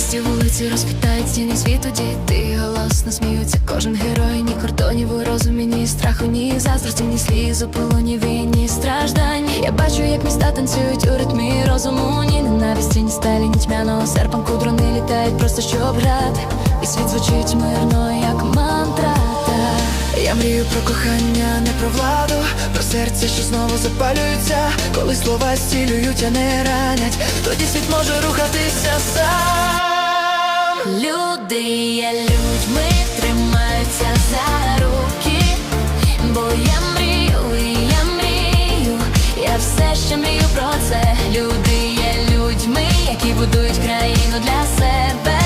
Пусті вулиці розквітають стіни світу діти голосно сміються. Кожен герой, ні кордонів у розумі, ні страху, ні заздрості, ні сліз полоні війні страждань. Я бачу, як міста танцюють у ритмі розуму, ні ненависті, ні сталі, ні тьмяного серпом кудрони літають просто щоб грати. І світ звучить мирно, як мантра. Я мрію про кохання, не про владу, про серце, що знову запалюється, коли слова зцілюють, а не ранять, тоді світ може рухатися сам. Люди є людьми, тримаються за руки, бо я мрію, і я мрію, я все ще мрію про це. Люди є людьми, які будують країну для себе.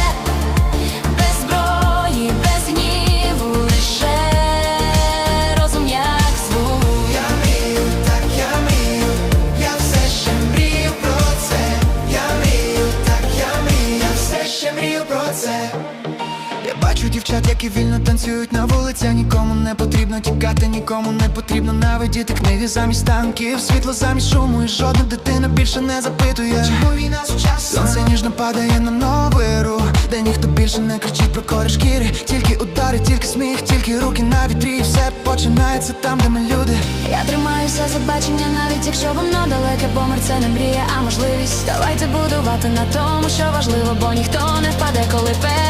Дівчат, які вільно танцюють на вулицях. Нікому не потрібно тікати, нікому не потрібно навидіти книги замість танків, світло замість шуму, і жодна дитина більше не запитує. Чому війна сучасна? Сонце ніжно падає на новий рух, де ніхто більше не кричить про кори шкіри. Тільки удари, тільки сміх, тільки руки на вітрі. І Все починається там, де ми люди. Я тримаюся за бачення, навіть якщо воно далеке, бо мир це не мрія, а можливість. Давайте будувати на тому, що важливо, бо ніхто не впаде, коли розум.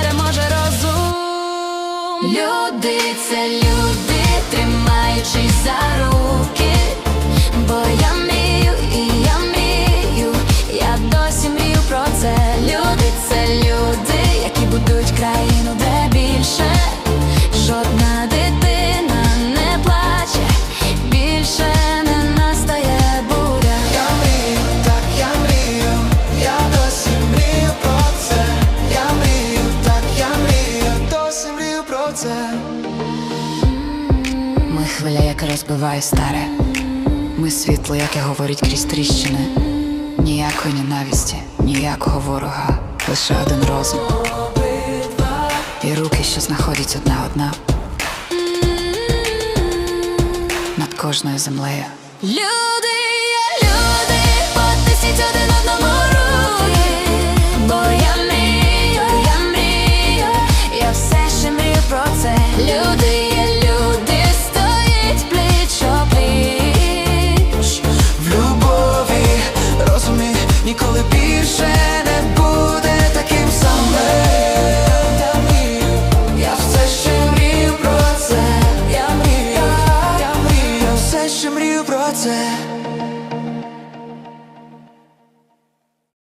Люди це люди, тримаючись за руки, бо я мрію, і я мрію, я досі мрію про це. Люди це люди, які будуть країну, де більше жодна Хвиля, розбиває старе. Ми світло, яке говорить крізь тріщини. Ніякої ненависті, ніякого ворога, лише один розум. І руки, що знаходять одна одна. Над кожною землею. Люди є люди, потисніть один одному руки, бо я я все ще мрію про це. Люди, про